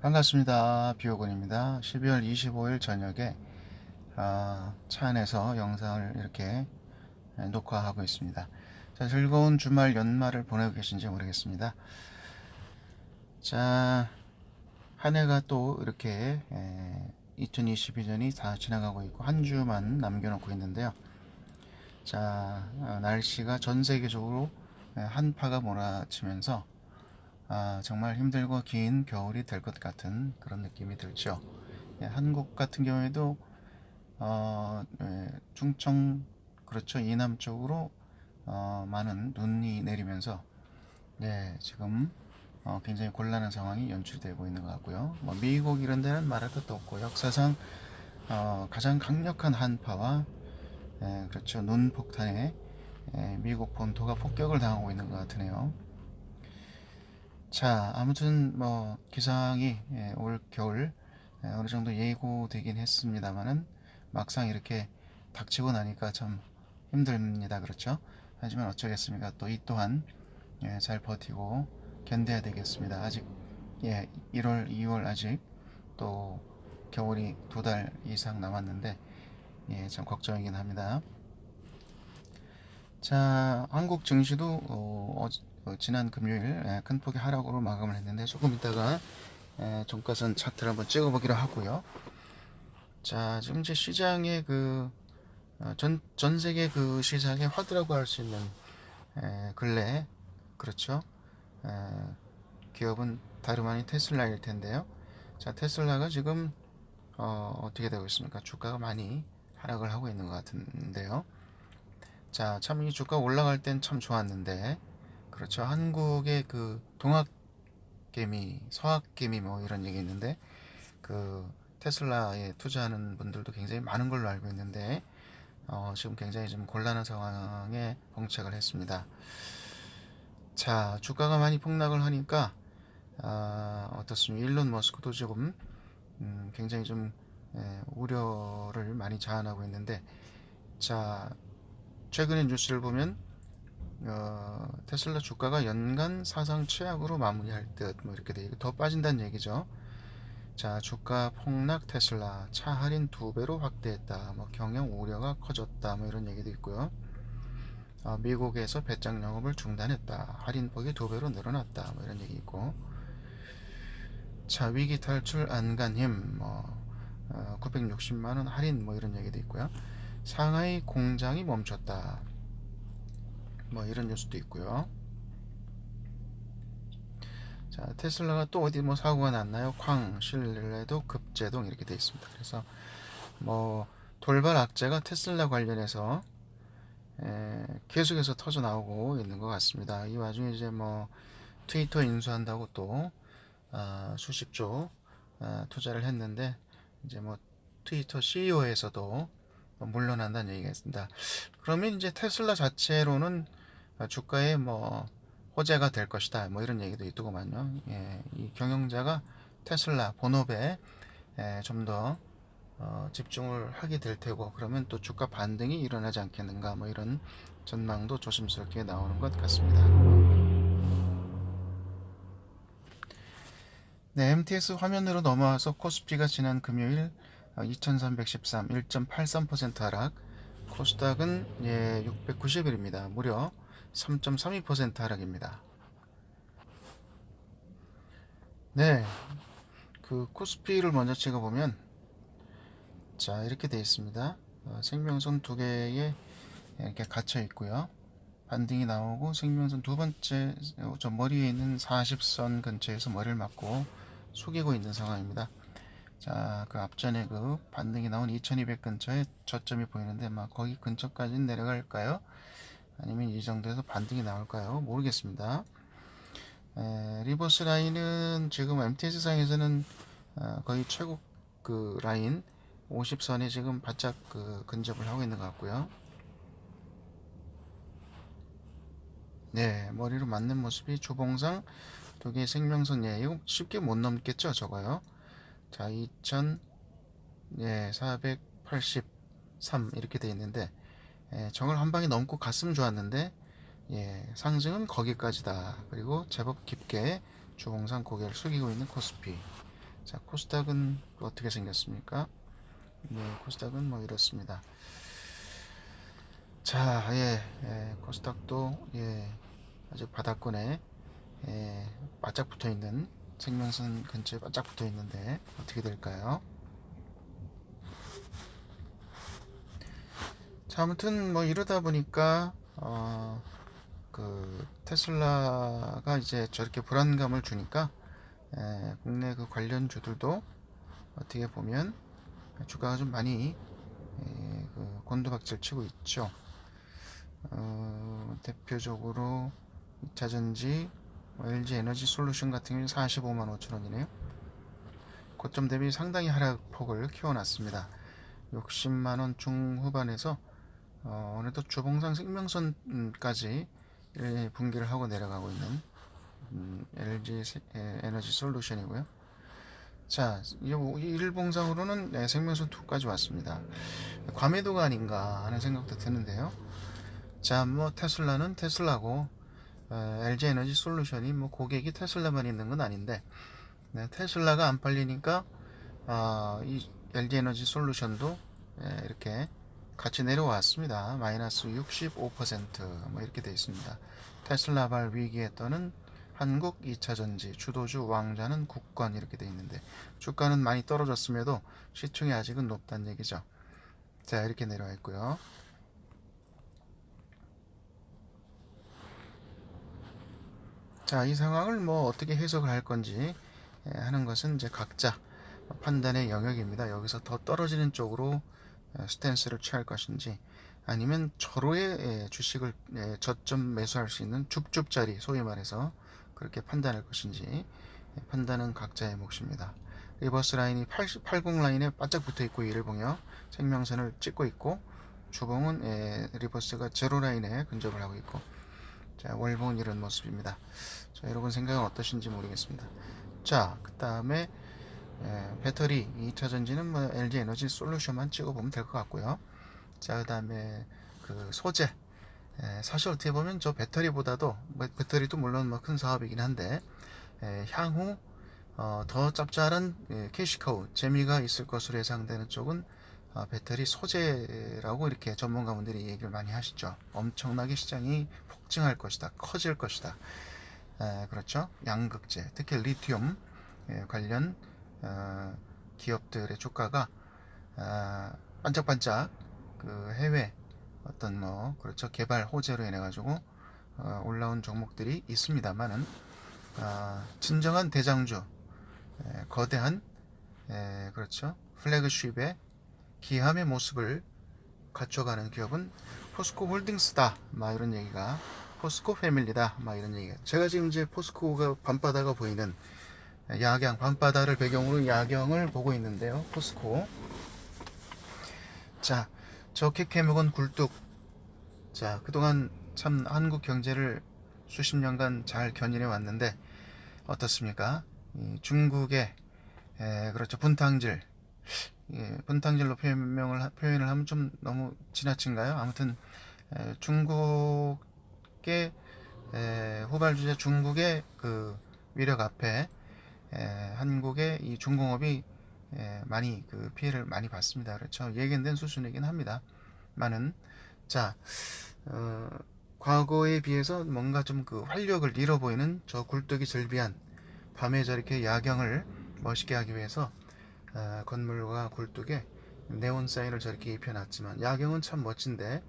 반갑습니다. 비오군입니다. 12월 25일 저녁에 아, 차 안에서 영상을 이렇게 녹화하고 있습니다. 자, 즐거운 주말 연말을 보내고 계신지 모르겠습니다. 자, 한 해가 또 이렇게 2022년이 다 지나가고 있고 한 주만 남겨놓고 있는데요. 자, 어, 날씨가 전 세계적으로 에, 한파가 몰아치면서 아, 정말 힘들고 긴 겨울이 될 것 같은 그런 느낌이 들죠. 예, 한국 같은 경우에도 어, 예, 중청 그렇죠 이남 쪽으로 어, 많은 눈이 내리면서 네 지금 어, 굉장히 곤란한 상황이 연출되고 있는 것 같고요. 뭐 미국 이런 데는 말할 것도 없고 역사상 어, 가장 강력한 한파와 예, 그렇죠 눈 폭탄에 예, 미국 본토가 폭격을 당하고 있는 것 같으네요. 자, 아무튼 뭐 기상이 예, 올 겨울 예, 어느 정도 예고되긴 했습니다만은 막상 이렇게 닥치고 나니까 참 힘듭니다. 그렇죠? 하지만 어쩌겠습니까? 또 이 또한 예, 잘 버티고 견뎌야 되겠습니다. 아직 예, 1월, 2월 아직 또 겨울이 두 달 이상 남았는데 예, 참 걱정이긴 합니다. 자, 한국 증시도 어, 어, 어, 지난 금요일 예, 큰 폭의 하락으로 마감을 했는데 조금 있다가 예, 종가선 차트를 한번 찍어보기로 하고요. 자, 지금 이제 시장의 그 어, 전, 전 세계 그 시장의 화두라고 할 수 있는 에, 근래 그렇죠. 에, 기업은 다름 아닌 테슬라일 텐데요. 자, 테슬라가 지금 어, 어떻게 되고 있습니까? 주가가 많이 하락을 하고 있는 것 같은데요. 자, 참 이 주가 올라갈 땐 참 좋았는데, 그렇죠. 한국의 그 동학개미, 서학개미 뭐 이런 얘기 있는데, 그 테슬라에 투자하는 분들도 굉장히 많은 걸로 알고 있는데, 어, 지금 굉장히 좀 곤란한 상황에 봉착을 했습니다. 자, 주가가 많이 폭락을 하니까, 아, 어떻습니까? 일론 머스크도 지금, 음, 굉장히 좀, 예, 우려를 많이 자아나고 있는데, 자, 최근의 뉴스를 보면 어, 테슬라 주가가 연간 사상 최악으로 마무리할 듯 뭐 이렇게 돼. 더 빠진다는 얘기죠. 자, 주가 폭락 테슬라 차 할인 두 배로 확대했다. 뭐 경영 우려가 커졌다. 뭐 이런 얘기도 있고요. 어, 미국에서 배짱 영업을 중단했다. 할인폭이 두 배로 늘어났다. 뭐 이런 얘기 있고. 자, 위기 탈출 안간힘 뭐 어, 960만 원 할인 뭐 이런 얘기도 있고요. 상하이 공장이 멈췄다. 뭐 이런 뉴스도 있고요. 자, 테슬라가 또 어디 뭐 사고가 났나요? 쾅, 실내도 급제동 이렇게 돼 있습니다. 그래서 뭐 돌발 악재가 테슬라 관련해서 에, 계속해서 터져 나오고 있는 것 같습니다. 이 와중에 이제 뭐 트위터 인수한다고 또 아, 수십조 아, 투자를 했는데 이제 뭐 트위터 CEO에서도 물러난다는 얘기가 있습니다. 그러면 이제 테슬라 자체로는 주가에 뭐 호재가 될 것이다. 뭐 이런 얘기도 있더구만요. 예, 이 경영자가 테슬라 본업에 예, 좀더 어, 집중을 하게 될 테고 그러면 또 주가 반등이 일어나지 않겠는가 뭐 이런 전망도 조심스럽게 나오는 것 같습니다. 네, MTS 화면으로 넘어와서 코스피가 지난 금요일 2313 1.83% 하락 코스닥은 예, 690일입니다. 무려 3.32% 하락입니다. 네, 그 코스피를 먼저 찍어보면 자 이렇게 되어 있습니다. 어, 생명선 두 개에 이렇게 갇혀 있고요. 반등이 나오고 생명선 두 번째 저 머리에 있는 40선 근처에서 머리를 맞고 숙이고 있는 상황입니다. 자, 그 앞전에 그 반등이 나온 2200 근처에 저점이 보이는데 막 거기 근처까지 내려갈까요? 아니면 이 정도에서 반등이 나올까요? 모르겠습니다. 에, 리버스 라인은 지금 MTS 상에서는 어, 거의 최고 그 라인 50선에 지금 바짝 그 근접을 하고 있는 것 같고요. 네, 머리로 맞는 모습이 주봉상 두 개의 생명선 예, 이거 쉽게 못 넘겠죠, 저거요. 자, 2000 예, 483 이렇게 돼 있는데 예, 정을 한 방에 넘고 갔으면 좋았는데 예, 상승은 거기까지다. 그리고 제법 깊게 주봉상 고개를 숙이고 있는 코스피. 자, 코스닥은 어떻게 생겼습니까? 네, 코스닥은 뭐 이렇습니다. 자, 예, 예, 코스닥도 예, 아직 바닥권에 예, 바짝 붙어 있는 생명선 근처에 바짝 붙어 있는데 어떻게 될까요? 자, 아무튼 뭐 이러다 보니까 어, 그 테슬라가 이제 저렇게 불안감을 주니까 에, 국내 그 관련주들도 어떻게 보면 주가가 좀 많이 에, 그 곤두박질 치고 있죠. 어, 대표적으로 2차전지 LG 에너지 솔루션 같은 경우는 45만 5천 원이네요. 고점 대비 상당히 하락폭을 키워놨습니다. 60만 원 중후반에서 어, 어느덧 주봉상 생명선까지 예, 분기를 하고 내려가고 있는 음, LG 세- 에, 에너지 솔루션이고요. 자, 이 일봉상으로는 네, 생명선 2까지 왔습니다. 과매도가 아닌가 하는 생각도 드는데요. 자, 뭐 테슬라는 테슬라고 어, LG 에너지 솔루션이 뭐 고객이 테슬라만 있는 건 아닌데 네, 테슬라가 안 팔리니까 아, 이 LG 에너지 솔루션도 예, 이렇게 같이 내려왔습니다. 마이너스 65%뭐 이렇게 되어 있습니다. 테슬라발 위기에 떠는 한국 2차전지 주도주 왕자는 국권 이렇게 되어 있는데 주가는 많이 떨어졌음에도 시총이 아직은 높다는 얘기죠. 자 이렇게 내려와 있고요. 자, 이 상황을 뭐 어떻게 해석을 할 건지 예, 하는 것은 이제 각자 판단의 영역입니다. 여기서 더 떨어지는 쪽으로 어, 스탠스를 취할 것인지 아니면 절호의 예, 주식을 예, 저점 매수할 수 있는 줍줍자리 소위 말해서 그렇게 판단할 것인지 예, 판단은 각자의 몫입니다. 리버스 라인이 80, 80 라인에 바짝 붙어 있고 일봉이요 생명선을 찍고 있고 주봉은 예, 리버스가 제로 라인에 근접을 하고 있고 자 월봉은 이런 모습입니다. 자 여러분 생각은 어떠신지 모르겠습니다. 자그 다음에 예, 배터리 2차 전지는 뭐 LG 에너지 솔루션만 찍어보면 될 것 같고요. 자, 그 다음에 그 소재. 예, 사실 어떻게 보면 저 배터리보다도, 뭐 배터리도 물론 뭐 큰 사업이긴 한데, 예, 향후 어, 더 짭짤한 예, 캐시카우, 재미가 있을 것으로 예상되는 쪽은 아, 배터리 소재라고 이렇게 전문가분들이 얘기를 많이 하시죠. 엄청나게 시장이 폭증할 것이다. 커질 것이다. 예, 그렇죠. 양극재, 특히 리튬 예, 관련 어, 기업들의 주가가 아, 반짝반짝 그 해외 어떤 뭐 그렇죠 개발 호재로 인해 가지고 어, 올라온 종목들이 있습니다만은 아, 진정한 대장주 에, 거대한 에, 그렇죠 플래그십의 기함의 모습을 갖춰가는 기업은 포스코 홀딩스다 막 이런 얘기가 포스코 패밀리다 막 이런 얘기가 제가 지금 이제 포스코가 밤바다가 보이는 야경 밤바다를 배경으로 야경을 보고 있는데요. 포스코. 자, 저 캐캐묵은 굴뚝. 자, 그동안 참 한국 경제를 수십 년간 잘 견인해 왔는데 어떻습니까? 이 중국의 에, 그렇죠 분탕질. 예, 분탕질로 표명을 하- 표현을 하면 좀 너무 지나친가요? 아무튼 에, 중국의 에, 후발 주자 중국의 그 위력 앞에 에, 한국의 이 중공업이 에, 많이 그 피해를 많이 봤습니다. 그렇죠. 예견된 수준이긴 합니다. 많은 자 어, 과거에 비해서 뭔가 좀 그 활력을 잃어 보이는 저 굴뚝이 절비한 밤에 저렇게 야경을 멋있게 하기 위해서 어, 건물과 굴뚝에 네온 사인을 저렇게 입혀놨지만 야경은 참 멋진데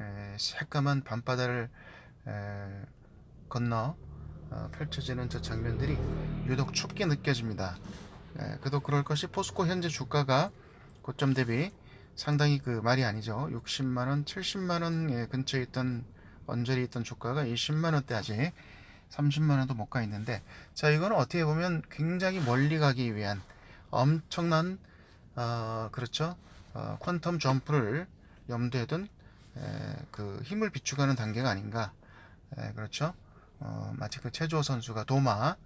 에, 새까만 밤바다를 에, 건너 어, 펼쳐지는 저 장면들이 유독 춥게 느껴집니다. 예, 그도 그럴 것이 포스코 현재 주가가 고점 대비 상당히 그 말이 아니죠. 60만 원, 70만 원 예, 근처에 있던 언저리 있던 주가가 20만 원대 아직 30만 원도 못 가 있는데 자 이거는 어떻게 보면 굉장히 멀리 가기 위한 엄청난 어, 그렇죠 어, 퀀텀 점프를 염두에 둔 에, 그 힘을 비축하는 단계가 아닌가 에, 그렇죠 어, 마치 그 최주호 선수가 도마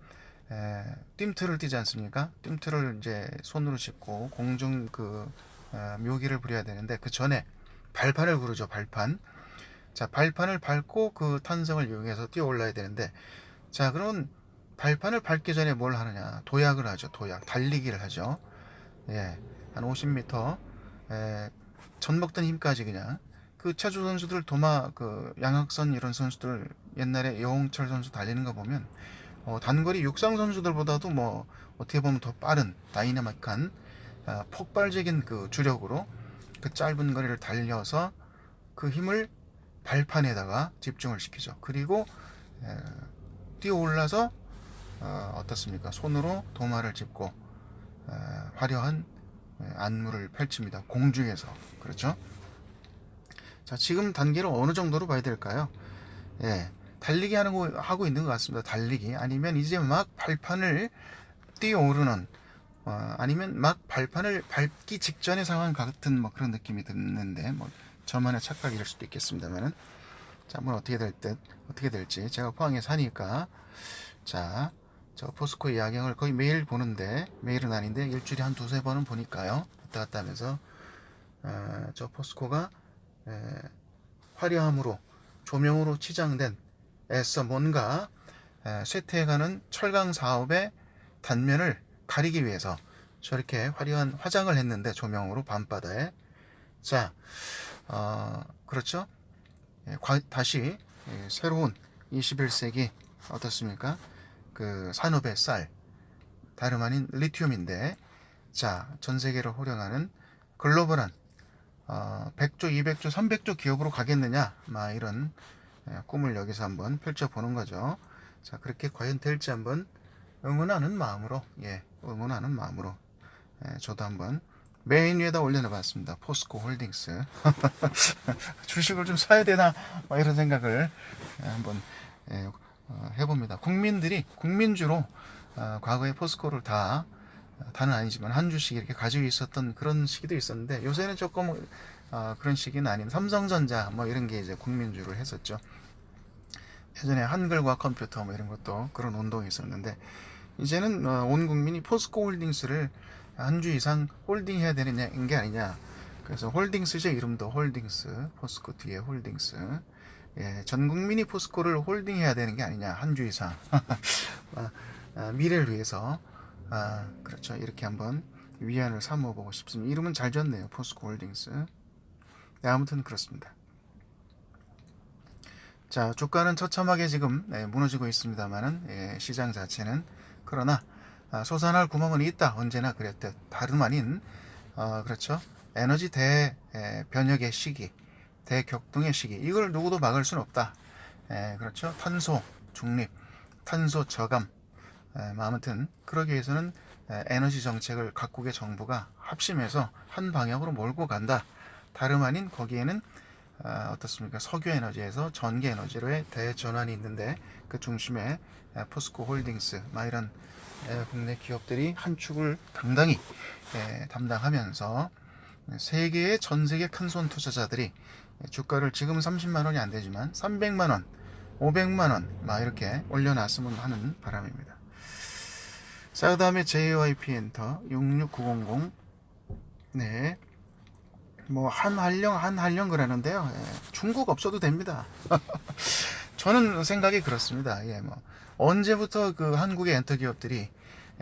에, 뜀틀을 뛰지 않습니까? 뜀틀을 이제 손으로 짚고 공중 그 어, 묘기를 부려야 되는데 그 전에 발판을 구르죠 발판. 자 발판을 밟고 그 탄성을 이용해서 뛰어 올라야 되는데 자 그러면 발판을 밟기 전에 뭘 하느냐? 도약을 하죠. 도약. 달리기를 하죠. 예. 한 50m 에, 전 먹던 힘까지 그냥 그 차주 선수들 도마 그 양학선 이런 선수들 옛날에 여홍철 선수 달리는 거 보면 어, 단거리 육상 선수들보다도 뭐 어떻게 보면 더 빠른 다이나믹한 아, 폭발적인 그 주력으로 그 짧은 거리를 달려서 그 힘을 발판에다가 집중을 시키죠. 그리고 에, 뛰어 올라서 어, 어떻습니까? 손으로 도마를 짚고 어, 화려한 에, 안무를 펼칩니다. 공중에서 그렇죠? 자 지금 단계를 어느 정도로 봐야 될까요? 예, 달리기 하는 거 하고 있는 것 같습니다. 달리기. 아니면 이제 막 발판을 뛰어오르는 어, 아니면 막 발판을 밟기 직전의 상황 같은 뭐 그런 느낌이 드는데 뭐 저만의 착각일 수도 있겠습니다만은. 자 한번 어떻게 될 듯 어떻게 될지. 제가 포항에 사니까. 자 저 포스코 야경을 거의 매일 보는데 매일은 아닌데 일주일에 한 두세 번은 보니까요. 왔다 갔다 하면서 어, 저 포스코가 에, 화려함으로 조명으로 치장된 애써 뭔가 에, 쇠퇴해가는 철강 사업의 단면을 가리기 위해서 저렇게 화려한 화장을 했는데 조명으로 밤바다에. 자 어, 그렇죠? 예, 과- 다시 예, 새로운 21세기 어떻습니까? 그 산업의 쌀 다름 아닌 리튬인데 자 전 세계를 호령하는 글로벌한 어, 100조 200조 300조 기업으로 가겠느냐? 막 이런 예, 꿈을 여기서 한번 펼쳐보는 거죠. 자 그렇게 과연 될지 한번 응원하는 마음으로 예 응원하는 마음으로 예, 저도 한번 메인 위에다 올려놔봤습니다. 포스코 홀딩스. 주식을 좀 사야 되나? 막 이런 생각을 예, 한번 예, 어, 해봅니다. 국민들이 국민주로 어, 과거에 포스코를 다 어, 다는 아니지만 한 주씩 이렇게 가지고 있었던 그런 시기도 있었는데 요새는 조금 어, 그런 시기는 아닌 삼성전자 뭐 이런 게 이제 국민주를 했었죠 예전에 한글과 컴퓨터 뭐 이런 것도 그런 운동이 있었는데 이제는 어, 온 국민이 포스코 홀딩스를 한 주 이상 홀딩해야 되는 게 아니냐. 그래서 홀딩스죠 이름도 홀딩스 포스코 뒤에 홀딩스. 예, 전 국민이 포스코를 홀딩해야 되는 게 아니냐 한 주 이상 아, 아, 미래를 위해서 아, 그렇죠 이렇게 한번 위안을 삼어 보고 싶습니다. 이름은 잘 졌네요 포스코 홀딩스. 네, 아무튼 그렇습니다. 자, 주가는 처참하게 지금 네, 무너지고 있습니다만은 예, 시장 자체는 그러나 아, 솟아날 구멍은 있다. 언제나 그랬듯 다름 아닌 어, 그렇죠. 에너지 대 에, 변혁의 시기, 대격동의 시기. 이걸 누구도 막을 수는 없다. 에, 그렇죠. 탄소 중립, 탄소 저감. 에, 뭐 아무튼 그러기 위해서는 에, 에너지 정책을 각국의 정부가 합심해서 한 방향으로 몰고 간다. 다름 아닌 거기에는 아, 어떻습니까? 석유 에너지에서 전기 에너지로의 대전환이 있는데 그 중심에 에, 포스코 홀딩스, 막 이런 에, 국내 기업들이 한 축을 당당히 에, 담당하면서 세계의 전 세계 큰 손 투자자들이 주가를 지금 30만 원이 안 되지만 300만 원, 500만 원, 막 이렇게 올려놨으면 하는 바람입니다. 자, 그 다음에 JYP 엔터 66900. 네. 뭐 한한령 한한령 그러는데요. 예, 중국 없어도 됩니다. 저는 생각이 그렇습니다. 예, 뭐 언제부터 그 한국의 엔터 기업들이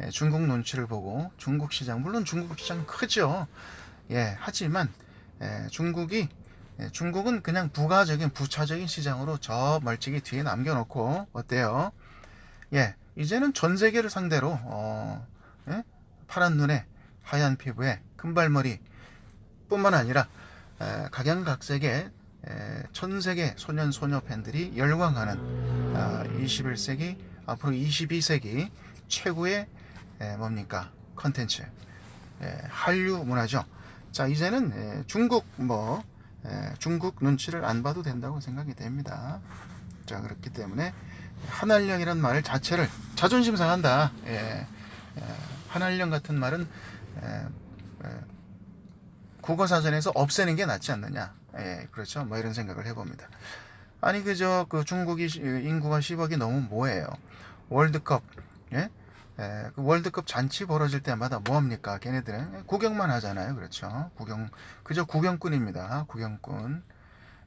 예, 중국 눈치를 보고 중국 시장 물론 중국 시장 크죠. 예, 하지만 예, 중국이 예, 중국은 그냥 부가적인 부차적인 시장으로 저 멀찍이 뒤에 남겨놓고 어때요? 예, 이제는 전 세계를 상대로 어, 예? 파란 눈에 하얀 피부에 금발머리 뿐만 아니라 에, 각양각색의 에, 천세계 소년 소녀 팬들이 열광하는 아, 21세기 앞으로 22세기 최고의 에, 뭡니까 컨텐츠 에, 한류 문화죠. 자 이제는 에, 중국 뭐 에, 중국 눈치를 안 봐도 된다고 생각이 됩니다. 자 그렇기 때문에 한한령이란 말 자체를 자존심 상한다. 예, 예, 한한령 같은 말은 국어 사전에서 없애는 게 낫지 않느냐. 예, 그렇죠. 뭐 이런 생각을 해봅니다. 아니 그저 그 중국이 시- 인구가 10억이 너무 뭐예요? 월드컵 예? 예, 그 월드컵 잔치 벌어질 때마다 뭐 합니까? 걔네들은 예, 구경만 하잖아요. 그렇죠. 구경 그저 구경꾼입니다. 구경꾼.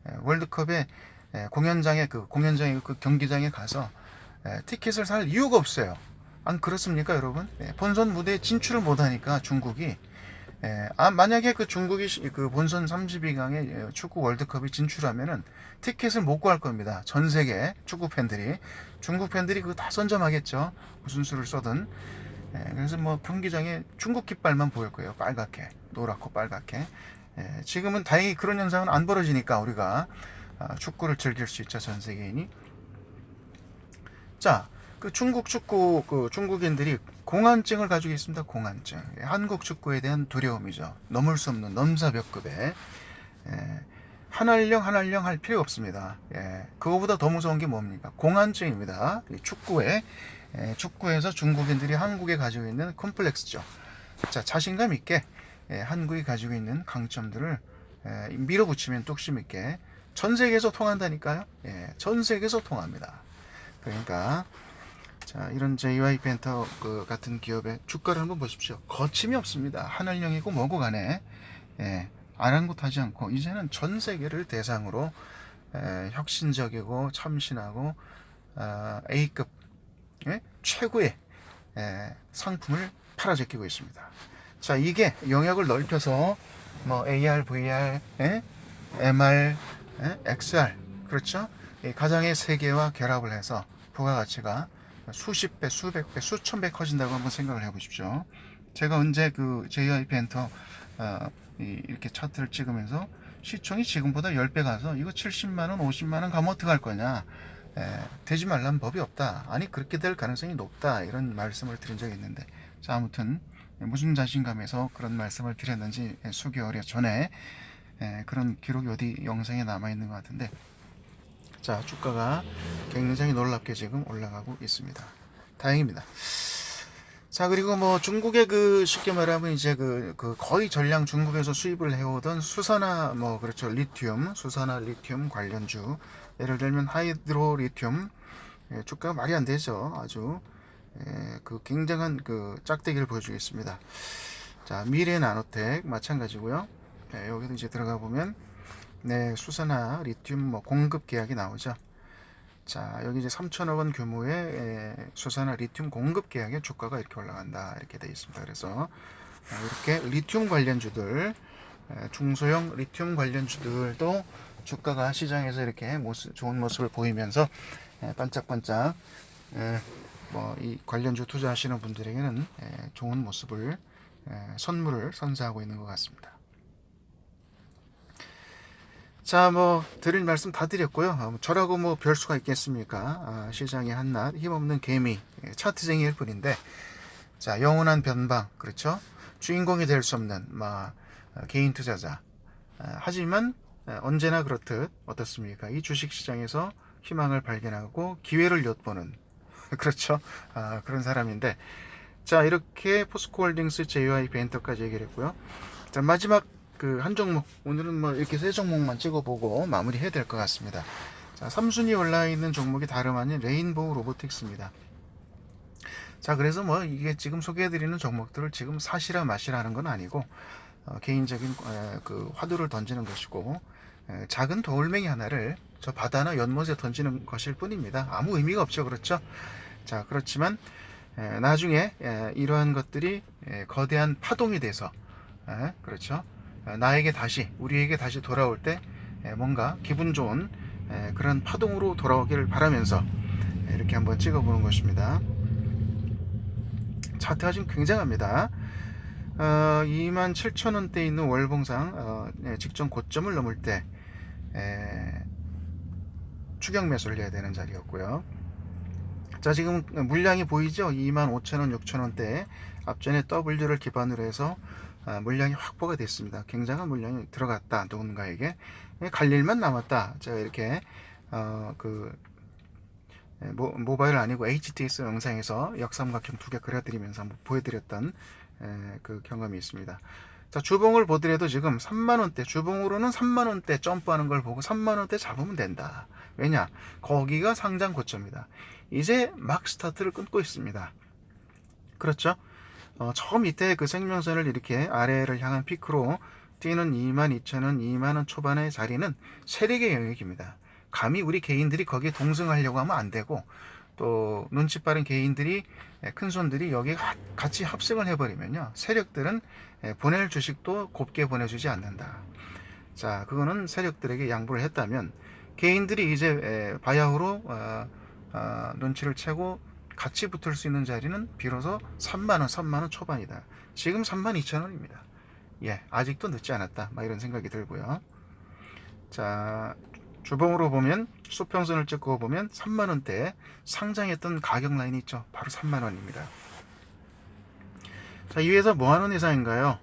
예, 월드컵에 예, 공연장에 그 공연장에 그 경기장에 가서 예, 티켓을 살 이유가 없어요. 안 그렇습니까, 여러분? 예, 본선 무대에 진출을 못하니까 중국이 예, 아, 만약에 그 중국이 시- 그 본선 32강에 축구 월드컵이 진출하면은 티켓을 못 구할 겁니다. 전 세계 축구 팬들이 중국 팬들이 그거 다 선점하겠죠. 무슨 수를 써든. 예, 그래서 뭐 경기장에 중국 깃발만 보일 거예요. 빨갛게, 노랗고 빨갛게. 예, 지금은 다행히 그런 현상은 안 벌어지니까 우리가 아, 축구를 즐길 수 있죠. 전 세계인이. 자, 그 중국 축구 그 중국인들이 공안증을 가지고 있습니다. 공안증. 예, 한국 축구에 대한 두려움이죠. 넘을 수 없는 넘사벽급에 예, 한알령 한알령 할 필요 없습니다. 예, 그거보다 더 무서운 게 뭡니까? 공안증입니다. 이 축구에 예, 축구에서 중국인들이 한국에 가지고 있는 컴플렉스죠. 자, 자신감 있게 예, 한국이 가지고 있는 강점들을 예, 밀어붙이면 뚝심 있게 전 세계에서 통한다니까요. 예, 전 세계에서 통합니다. 그러니까 자 이런 JY 펜터 그 같은 기업의 주가를 한번 보십시오. 거침이 없습니다. 하늘령이고 뭐고 간에 예, 아랑곳하지 않고 이제는 전 세계를 대상으로 에, 혁신적이고 참신하고 아, A급 예? 최고의 에, 상품을 팔아제끼고 있습니다. 자 이게 영역을 넓혀서 뭐 AR, VR, 예? MR, 예? XR 그렇죠? 이 가장의 세계와 결합을 해서 부가가치가 수십 배, 수백 배, 수천 배 커진다고 한번 생각을 해보십시오. 제가 언제 그 JYP 엔터 어, 이- 이렇게 차트를 찍으면서 시총이 지금보다 10배 가서 이거 70만원, 50만원 가면 어떡할 거냐. 에, 되지 말란 법이 없다. 아니, 그렇게 될 가능성이 높다. 이런 말씀을 드린 적이 있는데. 자, 아무튼, 무슨 자신감에서 그런 말씀을 드렸는지 수개월 전에 에, 그런 기록이 어디 영상에 남아있는 것 같은데. 자, 주가가 굉장히 놀랍게 지금 올라가고 있습니다. 다행입니다. 자, 그리고 뭐 중국의 그 쉽게 말하면 이제 그, 그 거의 전량 중국에서 수입을 해오던 수산화 뭐 그렇죠. 리튬, 수산화 리튬 관련주. 예를 들면 하이드로 리튬 예, 주가가 말이 안 되죠. 아주 예, 그 굉장한 그 짝대기를 보여주겠습니다. 자, 미래 나노텍 마찬가지고요. 예, 여기도 이제 들어가 보면 네, 수산화 리튬 뭐 공급 계약이 나오죠. 자, 여기 이제 3천억 원 규모의 에, 수산화 리튬 공급 계약의 주가가 이렇게 올라간다. 이렇게 되어 있습니다. 그래서 아, 이렇게 리튬 관련주들, 에, 중소형 리튬 관련주들도 주가가 시장에서 이렇게 모습, 좋은 모습을 보이면서 에, 반짝반짝 뭐이 관련주 투자하시는 분들에게는 에, 좋은 모습을 에, 선물을 선사하고 있는 것 같습니다. 자, 뭐 드릴 말씀 다 드렸고요. 어, 뭐 저라고 뭐 별 수가 있겠습니까? 아, 시장의 한낱 힘없는 개미, 예, 차트쟁이일 뿐인데, 자 영원한 변방, 그렇죠? 주인공이 될 수 없는 막 어, 개인 투자자. 아, 하지만 어, 언제나 그렇듯 어떻습니까? 이 주식 시장에서 희망을 발견하고 기회를 엿보는 그렇죠? 아, 그런 사람인데, 자 이렇게 포스코 홀딩스, JY 벤터까지 얘기를 했고요. 자 마지막 그 한 종목 오늘은 뭐 이렇게 세 종목만 찍어보고 마무리해야 될 것 같습니다. 자 3순위 올라 있는 종목이 다름 아닌 레인보우 로보틱스입니다. 자 그래서 뭐 이게 지금 소개해드리는 종목들을 지금 사시라 마시라 하는 건 아니고 어, 개인적인 에, 그 화두를 던지는 것이고 에, 작은 돌멩이 하나를 저 바다나 연못에 던지는 것일 뿐입니다. 아무 의미가 없죠, 그렇죠? 자 그렇지만 에, 나중에 에, 이러한 것들이 에, 거대한 파동이 돼서 에, 그렇죠? 에, 나에게 다시 우리에게 다시 돌아올 때 에, 뭔가 기분 좋은 에, 그런 파동으로 돌아오기를 바라면서 에, 이렇게 한번 찍어보는 것입니다. 차트가 지금 굉장합니다. 어, 27,000원대 있는 월봉상 어, 네, 직전 고점을 넘을 때 에, 추격 매수를 해야 되는 자리였고요. 자 지금 물량이 보이죠? 25,000원, 6,000원대 앞전에 W를 기반으로 해서 아, 물량이 확보가 됐습니다. 굉장한 물량이 들어갔다 누군가에게 예, 갈 일만 남았다. 제가 이렇게 어, 그 예, 모, 모바일 아니고 HTS 영상에서 역삼각형 두 개 그려드리면서 한번 보여드렸던 에, 그 경험이 있습니다. 자 주봉을 보더라도 지금 3만원대 주봉으로는 3만원대 점프하는 걸 보고 3만원대 잡으면 된다. 왜냐 거기가 상장 고점이다. 이제 막 스타트를 끊고 있습니다. 그렇죠? 어, 저 밑에 그 생명선을 이렇게 아래를 향한 피크로 뛰는 22,000원, 2만원 초반의 자리는 세력의 영역입니다. 감히 우리 개인들이 거기에 동승하려고 하면 안 되고 또 눈치 빠른 개인들이 예, 큰 손들이 여기 가- 같이 합승을 해버리면요 세력들은 예, 보낼 주식도 곱게 보내주지 않는다. 자 그거는 세력들에게 양보를 했다면 개인들이 이제 예, 바야흐로 어, 어, 눈치를 채고 같이 붙을 수 있는 자리는 비로소 3만원, 3만원 초반이다. 지금 3만 2천원입니다. 예, 아직도 늦지 않았다. 막 이런 생각이 들고요. 자, 주봉으로 보면 수평선을 찍고 보면 3만 원대 상장했던 가격 라인이 있죠. 바로 3만 원입니다. 자, 이 회사 뭐 하는 회사인가요?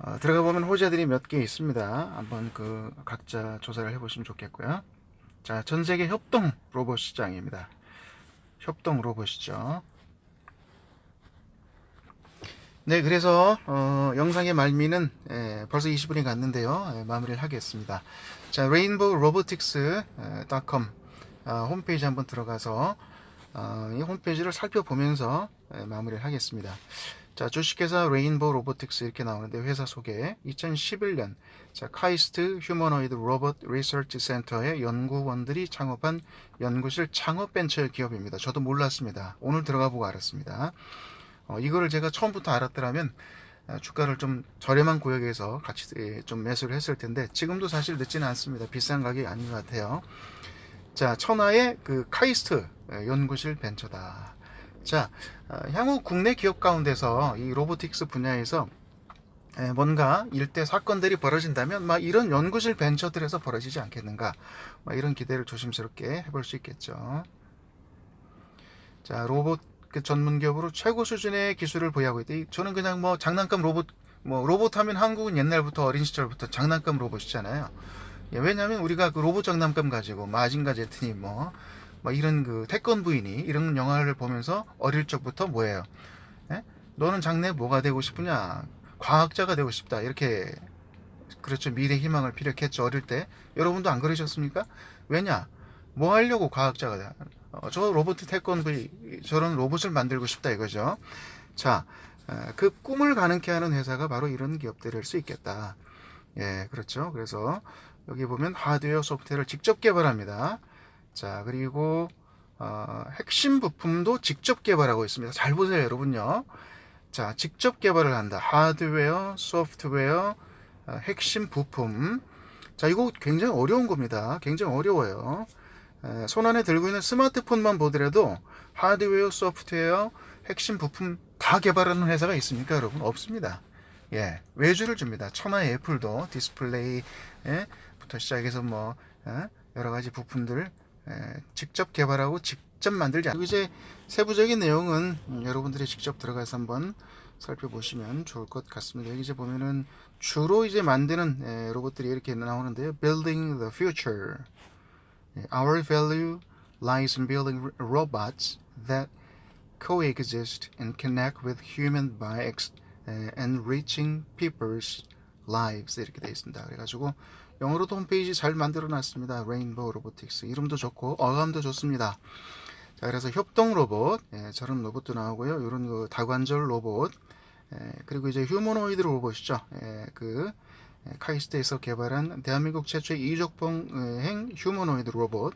어, 들어가 보면 호재들이 몇 개 있습니다. 한번 그 각자 조사를 해보시면 좋겠고요. 자, 전 세계 협동 로봇 시장입니다. 협동 로봇이죠. 네, 그래서 어, 영상의 말미는 예, 벌써 20분이 갔는데요. 예, 마무리를 하겠습니다. 자, rainbowrobotics.com 어, 홈페이지 한번 들어가서 어, 이 홈페이지를 살펴보면서 예, 마무리를 하겠습니다. 자, 주식회사 레인보우 로보틱스 이렇게 나오는데 회사 소개 2011년 자, 카이스트 휴머노이드 로봇 리서치 센터의 연구원들이 창업한 연구실 창업 벤처 기업입니다. 저도 몰랐습니다. 오늘 들어가 보고 알았습니다. 어, 이거를 제가 처음부터 알았더라면 어, 주가를 좀 저렴한 구역에서 같이 예, 좀 매수를 했을 텐데 지금도 사실 늦지는 않습니다. 비싼 가격이 아닌 것 같아요. 자, 천하의 그 카이스트 예, 연구실 벤처다. 자, 어, 향후 국내 기업 가운데서 이 로보틱스 분야에서 에, 뭔가 일대 사건들이 벌어진다면 막 이런 연구실 벤처들에서 벌어지지 않겠는가 막 이런 기대를 조심스럽게 해볼 수 있겠죠. 자, 로봇 그 전문 기업으로 최고 수준의 기술을 보유하고 있다. 이- 저는 그냥 뭐 장난감 로봇 뭐 로봇 하면 한국은 옛날부터 어린 시절부터 장난감 로봇이잖아요. 예, 왜냐하면 우리가 그 로봇 장난감 가지고 마징가 제트니 뭐, 뭐 이런 그 태권 부인이 이런 영화를 보면서 어릴 적부터 뭐예요? 예? 너는 장래 뭐가 되고 싶으냐? 과학자가 되고 싶다. 이렇게 그렇죠. 미래 희망을 피력했죠. 어릴 때. 여러분도 안 그러셨습니까? 왜냐? 뭐 하려고 과학자가 돼? 어, 저 로봇 태권브 저런 로봇을 만들고 싶다 이거죠. 자, 어, 그 꿈을 가능케 하는 회사가 바로 이런 기업들일 수 있겠다. 예, 그렇죠. 그래서 여기 보면 하드웨어 소프트웨어를 직접 개발합니다. 자, 그리고 어, 핵심 부품도 직접 개발하고 있습니다. 잘 보세요, 여러분요. 자, 직접 개발을 한다. 하드웨어, 소프트웨어, 어, 핵심 부품. 자, 이거 굉장히 어려운 겁니다. 굉장히 어려워요. 에, 손 안에 들고 있는 스마트폰만 보더라도 하드웨어, 소프트웨어, 핵심 부품 다 개발하는 회사가 있습니까, 여러분? 없습니다. 예, 외주를 줍니다. 천하의 애플도 디스플레이부터 시작해서 뭐 에, 여러 가지 부품들 에, 직접 개발하고 직접 만들지 않고 이제 세부적인 내용은 음, 여러분들이 직접 들어가서 한번 살펴보시면 좋을 것 같습니다. 여기 이제 보면은 주로 이제 만드는 에, 로봇들이 이렇게 나오는데요. Building the future. 예, Our value lies in building robots that coexist and connect with human by enriching people's lives 이렇게 되어 있습니다. 그래가지고 영어로도 홈페이지 잘 만들어 놨습니다. 레인보우 로보틱스 이름도 좋고 어감도 좋습니다. 자 그래서 협동 로봇 예, 저런 로봇도 나오고요. 이런 그 다관절 로봇 예, 그리고 이제 휴머노이드 로봇이죠. 예, 그 예, 카이스트에서 개발한 대한민국 최초의 이족봉행 휴머노이드 로봇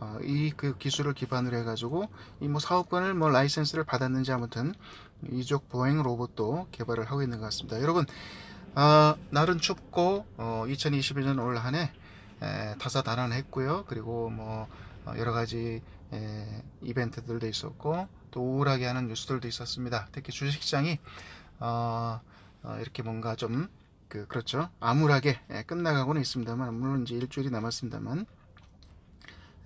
어, 이그 기술을 기반으로 해가지고 이 뭐 사업권을 뭐 라이센스를 받았는지 아무튼 이족 보행 로봇도 개발을 하고 있는 것 같습니다. 여러분 아, 날은 춥고 어, 2021년 올 한해 다사다난했고요. 그리고 뭐 어, 여러 가지 에, 이벤트들도 있었고 또 우울하게 하는 뉴스들도 있었습니다. 특히 주식시장이 어, 어, 이렇게 뭔가 좀 그 그렇죠 암울하게 예, 끝나가고는 있습니다만 물론 이제 일주일이 남았습니다만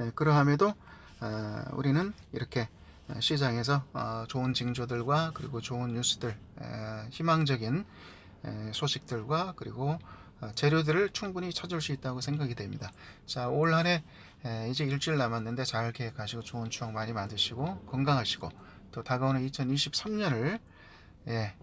예, 그러함에도 어, 우리는 이렇게 어, 시장에서 어, 좋은 징조들과 그리고 좋은 뉴스들 에, 희망적인 에, 소식들과 그리고 어, 재료들을 충분히 찾을 수 있다고 생각이 됩니다. 자, 올 한해 이제 일주일 남았는데 잘 계획하시고 좋은 추억 많이 만드시고 건강하시고 또 다가오는 2023년을 예,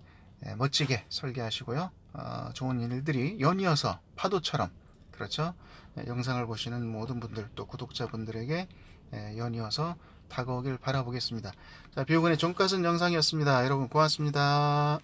예, 멋지게 설계하시고요. 어, 좋은 일들이 연이어서 파도처럼 그렇죠. 예, 영상을 보시는 모든 분들 또 구독자분들에게 예, 연이어서 다가오길 바라보겠습니다. 자, 비오근의 종가순 영상이었습니다. 여러분 고맙습니다.